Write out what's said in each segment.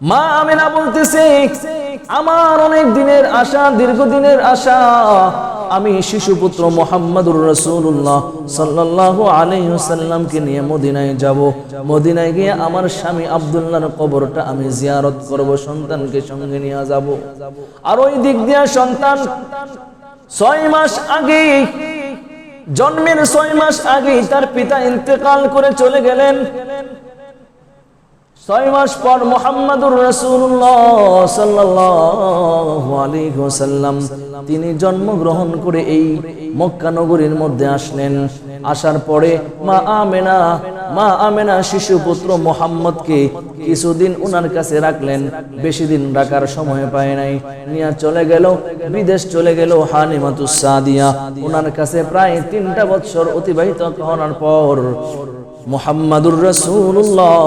মা আমেনা বলতেছে, আমার অনেক দিনের আশা, দীর্ঘদিনের আশা। আমি শিশুপুত্র মোহাম্মদুর রসুল্লাহ সাল্লাহ আলাইসাল্লামকে নিয়ে মদিনায় যাব। মদিনায় গিয়ে আমার স্বামী আবদুল্লাহর কবরটা আমি জিয়ারত করব, সন্তানকে সঙ্গে নিয়ে যাব। আর ওই দিক দিয়ে সন্তান ছয় মাস আগে, জন্মের ছয় মাস আগে তার পিতা ইন্তেকাল করে চলে গেলেন। ছয় মাস পর মোহাম্মদুর রসুল্লাহ সাল্লাল্লাহু আলাইহি তিনি জন্মগ্রহণ করে এই মক্কা নগরীর মধ্যে আসলেন। আসার পরে মা আমেনা মা আমেনা শিশুপুত্র মোহাম্মদকে কিছুদিন উনার কাছে রাখলেন, বেশি দিন রাখার সময় পায় নাই। নিয়ে চলে গেল, বিদেশ চলে গেল হানিমাতুস সাদিয়া। উনার কাছে প্রায় তিনটা বছর অতিবাহিত করার পর মোহাম্মদুর রসুল্লাহ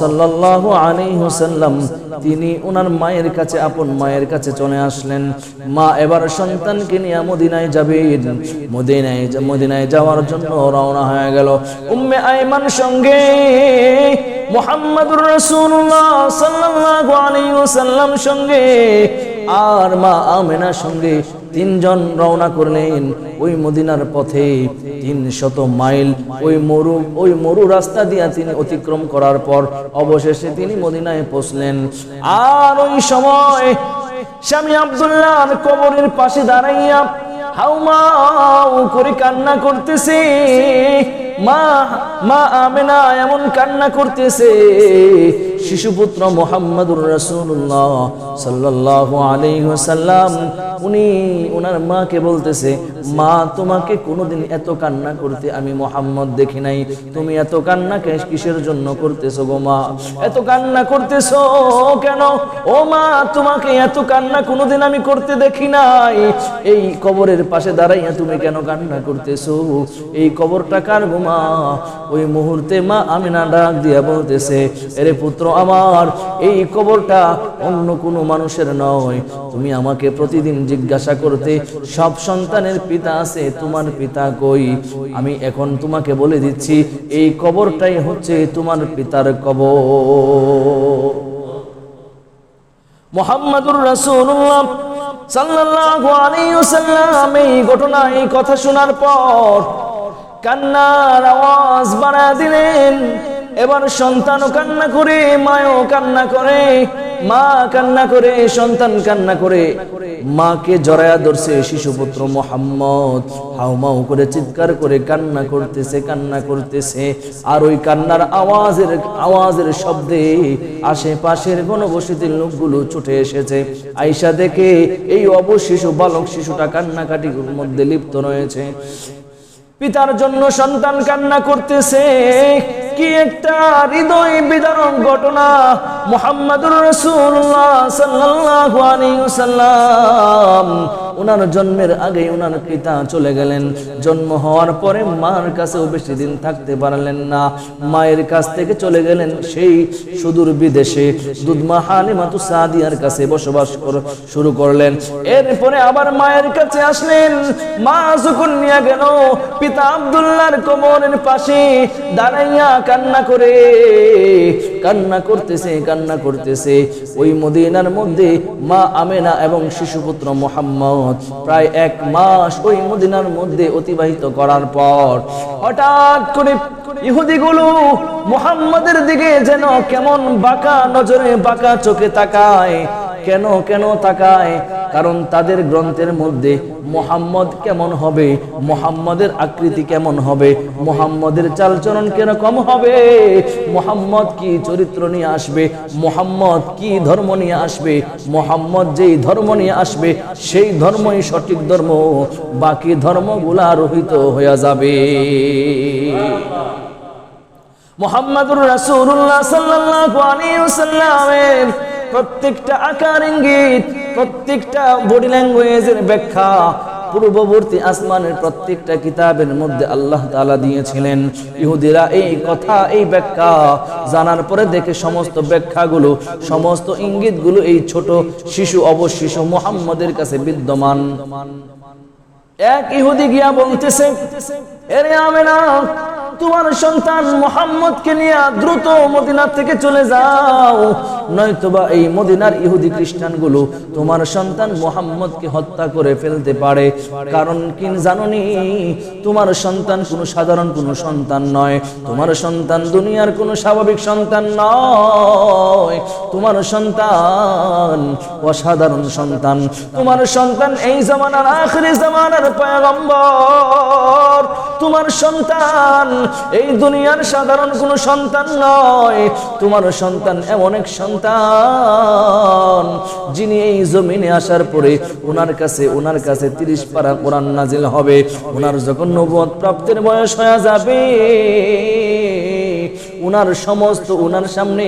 সাল্লাহ আলাইহুসাল্লাম তিনি ওনার মায়ের কাছে, আপন মায়ের কাছে চলে আসলেন। মা এবার সন্তানকে নিয়ে মদিনায় যাবেন। মদিনায় মদিনায় যাওয়ার জন্য রওনা হয়ে গেল। উম্মে আইমান সঙ্গে মোহাম্মদুর রসুল্লাহ সাল্লাহ আলাইহুসাল্লাম সঙ্গে, আর মা আমেনার সঙ্গে তিনজন রওনা করলেন ওই মদিনার পথে। তিন শত মাইল ওই মরু ওই মরু রাস্তা দিয়া তিনি অতিক্রম করার পর অবশেষে তিনি মদিনায় পৌঁছলেন। আর ওই সময় স্বামী আব্দুল্লাহর কবরের পাশে দাঁড়াইয়া হাউমাউ করে কান্না করতেছে। মা মা আমেনা এমন কান্না করতেছে। শিশুপুত্র মোহাম্মদুর রাসূলুল্লাহ সাল্লাল্লাহু আলাইহি ওয়াসাল্লাম, উনি ওনার মাকে বলতেছে, মা, তোমাকে কোনোদিন এত কান্না করতে আমি মোহাম্মদ দেখি নাই। তুমি এত কান্না কিসের জন্য করতেছো গো মা? এত কান্না করতেছো কেন? ও মা, তোমাকে এত কান্না কোনোদিন আমি করতে দেখি নাই। এই কবরের পাশে দাঁড়াইয়া তুমি কেন কান্না করতেছো? এই কবরটা কার গো মা? ওই মুহূর্তে মা আমিনা ডাক দিয়া বলতেছে, এরে পুত্র আমার এই কবরটা অন্য কোনো মানুষের নয়। তুমি আমাকে প্রতিদিন জিজ্ঞাসা করতে, সব সন্তানের পিতা আছে, তোমার পিতা কই? আমি এখন তোমাকে বলে দিচ্ছি, এই কবরটাই হচ্ছে তোমার পিতার কবর। মোহাম্মদুর রাসূলুল্লাহ সাল্লাল্লাহু আলাইহি ওয়াসাল্লাম এই ঘটনা এই কথা শোনার পর কান্নার আওয়াজ বাড়া দিলেন। এবার সন্তানও কান্না করে, মায়ও কান্না করে, মা কান্না করে, সন্তান কান্না করে। মাকে জড়ায়া ধরছে শিশুপুত্র মোহাম্মদ। হাউমাউ করে চিৎকার করে কান্না করতেছে কান্না করতেছে। আর ওই কান্নার আওয়াজের আওয়াজের শব্দে আশেপাশের গণবসতির লোকগুলো ছুটে এসেছে। আইসা দেখে এই অবশিশু বালক শিশুটা কান্নাকাটির মধ্যে লিপ্ত রয়েছে। পিতার জন্য সন্তান কান্না করতেছে। কি একটা হৃদয় বিদারক ঘটনা? মোহাম্মদুর রসুল্লাহ সাল্লাহ আলী ওয়াসাল্লাম। ওনার জন্মের আগে ওনার পিতা চলে গেলেন। জন্ম হওয়ার পরে মার কাছেও বেশি দিন থাকতে পারলেন না। মায়ের কাছ থেকে চলে গেলেন সেই সুদূর বিদেশে। দুধমা হালিমাতু সাদিয়ার কাছে বসবাস শুরু করলেন। এরপরে আবার মায়ের কাছে আসলেন। মা যখন নিয়ে গেল, পিতা আব্দুল্লাহর কোমরের পাশে দাঁড়াইয়া কান্না করে। কান্না করতেছে কান্না করতেছে। ওই মদিনার মধ্যে মা আমেনা এবং শিশুপুত্র মোহাম্মদ প্রায় এক মাস ওই মদিনার মধ্যে অতিবাহিত করার পর হঠাৎ করে ইহুদিগুলো মোহাম্মদের দিকে যেন কেমন বাঁকা নজরে বাঁকা চোখে তাকায়। কেন কেন তাকায়? কারণ তাদের গ্রন্থের মধ্যে মোহাম্মদ কেমন হবে? মোহাম্মদের আকৃতি কেমন হবে? মোহাম্মদের চালচরণ কীরকম হবে? মোহাম্মদ কি চরিত্র নিয়ে আসবে? মোহাম্মদ কি ধর্ম নিয়ে আসবে? মোহাম্মদ যেই ধর্ম নিয়ে আসবে, সেই ধর্মই সঠিক ধর্ম। বাকি ধর্মগুলা রহিত হয়ে যাবে। মোহাম্মদুর রাসূলুল্লাহ সাল্লাল্লাহু আলাইহি ওয়াসাল্লামের প্রত্যেকটা আকার ইঙ্গিত, প্রত্যেকটা বডি ল্যাঙ্গুয়েজের ব্যাখ্যা, পূর্ববর্তী আসমানের প্রত্যেকটা কিতাবের মধ্যে আল্লাহ তাআলা দিয়েছিলেন। ইহুদিরা এই কথা, এই ব্যাখ্যা জানার পরে দেখে সমস্ত ব্যাখ্যাগুলো, সমস্ত ইঙ্গিতগুলো এই ছোট শিশু অবশিশু মুহাম্মদের কাছে বিদ্যমান। এক ইহুদি গিয়া বলতেছে, এরে আমেনা তোমার সন্তান মোহাম্মদকে নিয়ে দ্রুত মদিনা থেকে চলে যাও। নয়তোবা এই মদিনার ইহুদি খ্রিস্টানগুলো তোমার সন্তান মোহাম্মদকে হত্যা করে ফেলতে পারে। কারণ কি জাননি? তোমার সন্তান কোনো সাধারণ কোনো সন্তান নয়। তোমার সন্তান দুনিয়ার কোনো স্বাভাবিক সন্তান নয়। তোমার সন্তান অসাধারণ সন্তান। তোমার সন্তান এই জমানার আখরি জমানার পয়গম্বর। তোমার সন্তান। এই দুনিয়ার সাধারণ কোনো সন্তান নয়। তোমার সন্তান এমন এক সন্তান, যিনি এই জমিনে আসার পরে ওনার কাছে ওনার কাছে তিরিশ পারা কোরআন নাজিল হবে। ওনার যখন নবুয়ত প্রাপ্তের বয়স হয়ে যাবে উনার সমস্ত উনার সামনে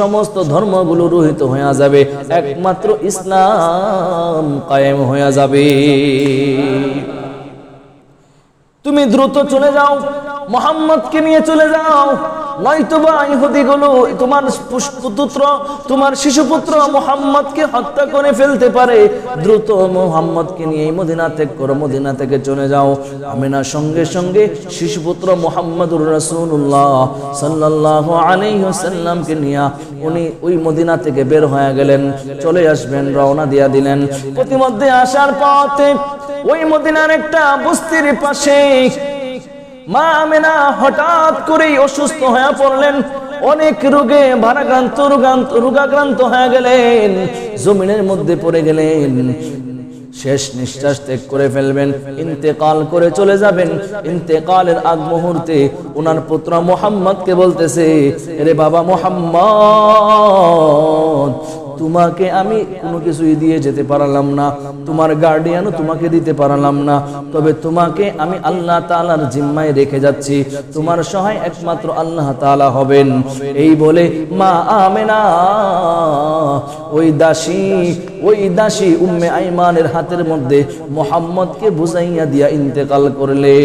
সমস্ত ধর্মগুলো রহিত হয়ে যাবে। একমাত্র ইসলাম কায়েম হয়ে যাবে। তুমি দ্রুত চলে যাও মোহাম্মদকে নিয়ে চলে যাও। নয়তোবা ইহুদিগুলো তোমার পুত্র, তোমার শিশুপুত্র মোহাম্মদকে হত্যা করে ফেলতে পারে। দ্রুত মোহাম্মদকে নিয়ে মদিনা ত্যাগ করো, মদিনা থেকে চলে যাও। আমিনা সঙ্গে সঙ্গে শিশুপুত্র মোহাম্মদুর আলাইহি ওয়াসাল্লামকে নিয়ে উনি ওই মদিনা থেকে বের হয়ে গেলেন, চলে আসবেন, রওনা দিয়া দিলেন। প্রতিমধ্যে আসার পথে ওই মদিনার একটা বস্তির পাশে মা আমেনা হঠাৎ করেই অসুস্থ হয়ে পড়লেন। অনেক রোগে ভারাক্রান্ত রোগান্ত রোগাক্রান্ত হয়ে গেলেন। জমিনের মধ্যে পড়ে গেলেন। শেষ নিঃশ্বাস ত্যাগ করে ফেলবেন, ইন্তেকাল করে চলে যাবেন। ইন্তেকালের আগ মুহূর্তে ওনার পুত্র মোহাম্মদকে বলতেছে রে বাবা মোহাম্মদ তোমাকে আমি কোনো কিছুই দিয়ে যেতে পারলাম না। তোমার গার্ডিয়ানও তোমাকে দিতে পারলাম না। তবে তোমাকে আমি আল্লাহ তাআলার জিম্মায় রেখে যাচ্ছি। তোমার সহায় একমাত্র আল্লাহ তাআলা হবেন। এই বলে, মা আমেনা, ওই দাসী ওই দাসী উম্মে আইমানের হাতের মধ্যে মোহাম্মদকে বুঝাইয়া দিয়া ইন্তেকাল করলে।